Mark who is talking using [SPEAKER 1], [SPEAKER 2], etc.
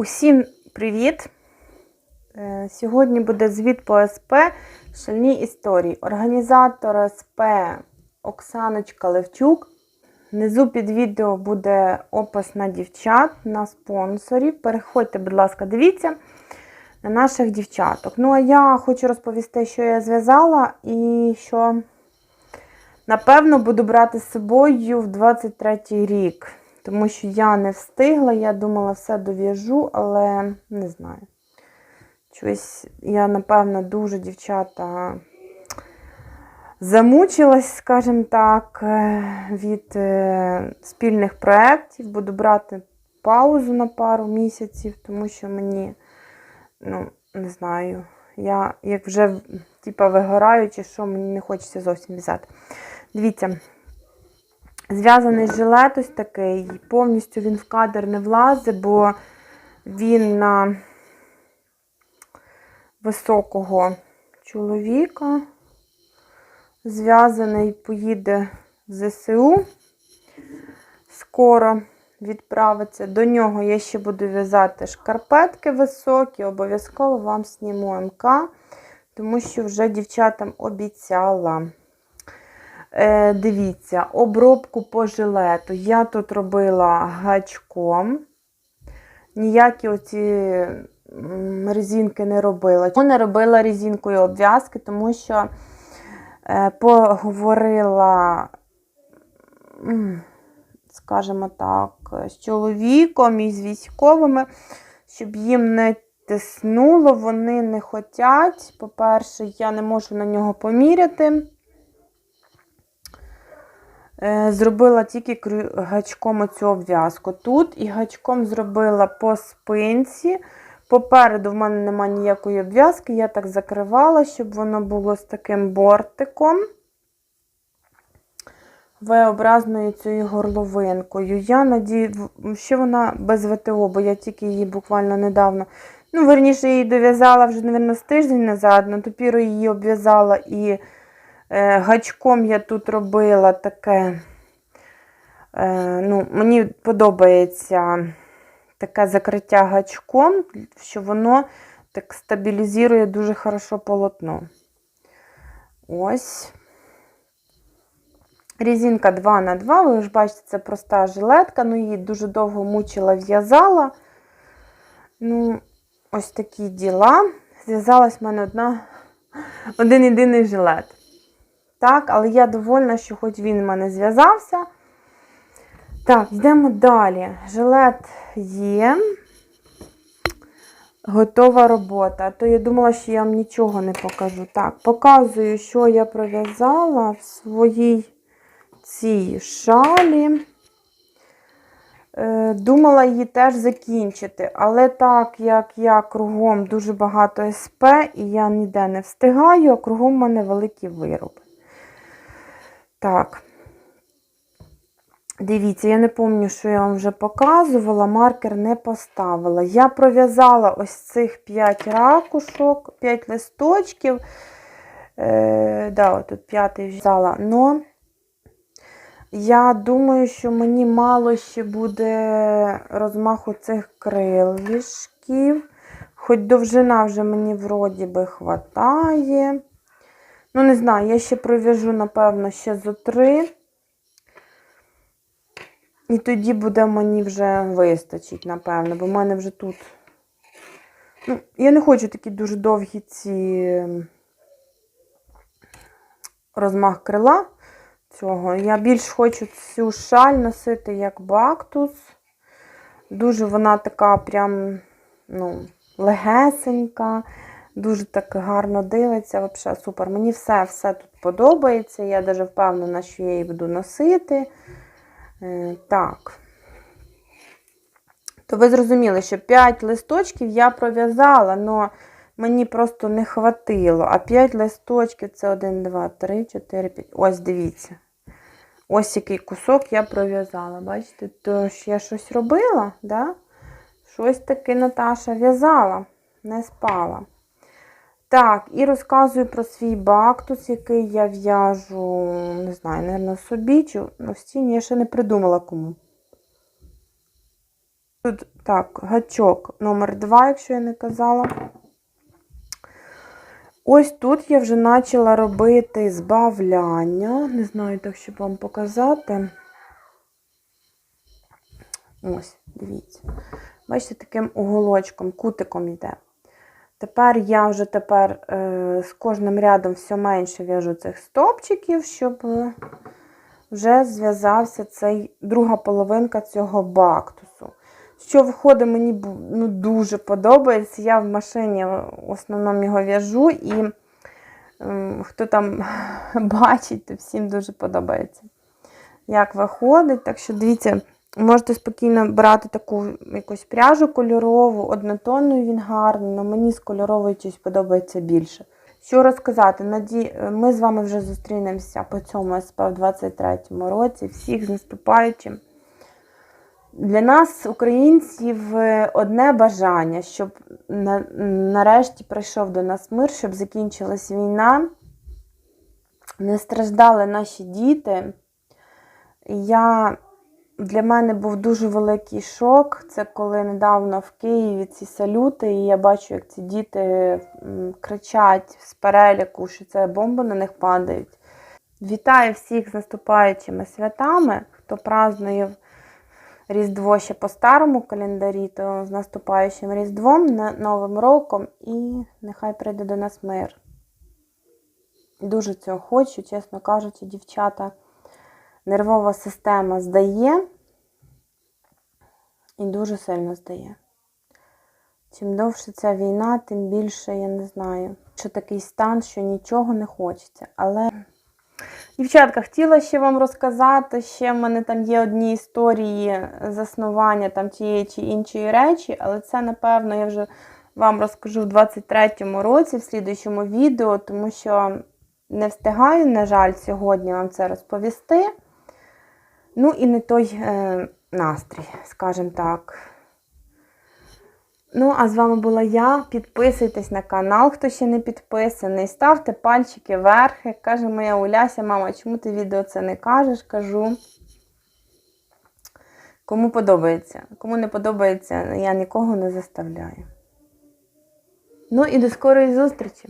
[SPEAKER 1] Усім привіт! Е, Сьогодні буде звіт по СП Шальні історії. Організатор СП Оксаночка Левчук. Внизу під відео буде опис на дівчат, на спонсорів. Переходьте, будь ласка, дивіться на наших дівчаток. Ну, а я хочу розповісти, що я зв'язала і що, напевно, буду брати з собою в 23-й рік. Тому що я не встигла, я думала, все дов'яжу, але не знаю. Щось я, напевно, дуже дівчата замучилась, скажімо так, е, від е, спільних проєктів. Буду брати паузу на пару місяців, тому що мені, ну, не знаю, я як вже типа, вигораю, чи що, мені не хочеться зовсім в'язати. Дивіться. Зв'язаний жилет ось такий, повністю він в кадр не влазить, бо він на високого чоловіка. Зв'язаний поїде в ЗСУ. Скоро відправиться. До нього я ще буду в'язати шкарпетки високі, обов'язково вам сніму МК, тому що вже дівчатам обіцяла. Е, Дивіться, обробку по жилету. Я тут робила гачком. Ніякі оці резинки не робила. Чому не робила резинкою обв'язки, тому що е, поговорила, скажімо так, з чоловіком і з військовими, щоб їм не тиснуло, вони не хочуть. По-перше, я не можу на нього поміряти. Зробила тільки гачком оцю обв'язку. Тут і гачком зробила по спинці. Попереду в мене немає ніякої обв'язки, я так закривала, щоб воно було з таким бортиком, V-образною цією горловинкою. Я надію, що вона без ВТО, бо я тільки її буквально недавно. Ну, верніше, її дов'язала вже, мабуть, з тиждень назад, на топіру її обв'язала і. Гачком я тут робила таке, ну, мені подобається таке закриття гачком, що воно так стабілізує дуже хорошо полотно. Ось. Резинка 2 на 2 ви ж бачите, це проста жилетка, ну її дуже довго мучила, в'язала. Ну, ось такі діла. Зв'язалась в мене одна, один єдиний жилет. Так, але я довольна, що хоч він в мене зв'язався. Так, йдемо далі. Жилет є. Готова робота. То я думала, що я вам нічого не покажу. Так, показую, що я пров'язала в своїй цій шалі. Е, думала її теж закінчити, але так як я кругом дуже багато СП, і я ніде не встигаю, а кругом в мене великі вироби. Так, дивіться, я не пам'ятаю, що я вам вже показувала, маркер не поставила. Я пров'язала ось цих 5 ракушок, 5 листочків. Е, да, тут п'ятий взяла. Но я думаю, що мені мало ще буде розмаху цих крилишків. Хоч довжина вже мені вроді би хватає. Ну, не знаю, я ще пров'яжу, напевно, ще зо три. І тоді буде мені вже вистачить, напевно, бо в мене вже тут. Ну, Я не хочу такі дуже довгі ці розмах крила цього. Я більш хочу цю шаль носити як бактус. Дуже вона така прям, ну, легесенька. Дуже так гарно дивиться, взагалі супер. Мені все все тут подобається. Я навіть впевнена, що я її буду носити. Е, так. То ви зрозуміли, що 5 листочків я пров'язала, але мені просто не хватило. А 5 листочків це 1, 2, 3, 4, 5. Ось дивіться. Ось який кусок я пров'язала. Бачите, тож я щось робила, да? щось таки Наташа в'язала, не спала. Так, і розказую про свій бактус, який я в'яжу, не знаю, мабуть, собі чи на стіні. Я ще не придумала кому. Тут так, гачок номер 2, якщо я не казала. Ось тут я вже почала робити збавляння. Не знаю, так щоб вам показати. Ось, дивіться. Бачите, таким уголочком, кутиком йде. Тепер я вже тепер е, з кожним рядом все менше в'яжу цих стопчиків, щоб е, вже зв'язався цей друга половинка цього бактусу. Що виходить, мені ну, дуже подобається. Я в машині в основному його в'яжу, і ем, хто там бачить, то всім дуже подобається. Як виходить. Так що дивіться, можете спокійно брати таку якусь пряжу кольорову, однотонну він гарний, але мені з кольоровою щось подобається більше. Що розказати? Наді... Ми з вами вже зустрінемося по цьому СП в 23-му році. Всіх з наступаючим. Для нас, українців, одне бажання, щоб на, нарешті прийшов до нас мир, щоб закінчилась війна, не страждали наші діти. Я, для мене був дуже великий шок. Це коли недавно в Києві ці салюти, і я бачу, як ці діти кричать з переляку, що це бомби на них падають. Вітаю всіх з наступаючими святами, хто празднує Різдво ще по старому календарі, то з наступаючим Різдвом, Новим роком, і нехай прийде до нас мир. Дуже цього хочу, чесно кажучи, дівчата. Нервова система здає і дуже сильно здає. Чим довше ця війна, тим більше я не знаю, що такий стан, що нічого не хочеться. Але Дівчатка, хотіла ще вам розказати, ще в мене там є одні історії заснування там тієї чи іншої речі, але це, напевно, я вже вам розкажу в 23-му році, в слідуючому відео, тому що не встигаю, на жаль, сьогодні вам це розповісти. Ну і не той е, настрій, скажімо так. Ну, а з вами була я. Підписуйтесь на канал, хто ще не підписаний. Ставте пальчики вверх. Як каже моя Уляся, мама, чому ти відео це не кажеш? Кажу. Кому подобається. Кому не подобається, я нікого не заставляю. Ну і до скорої зустрічі!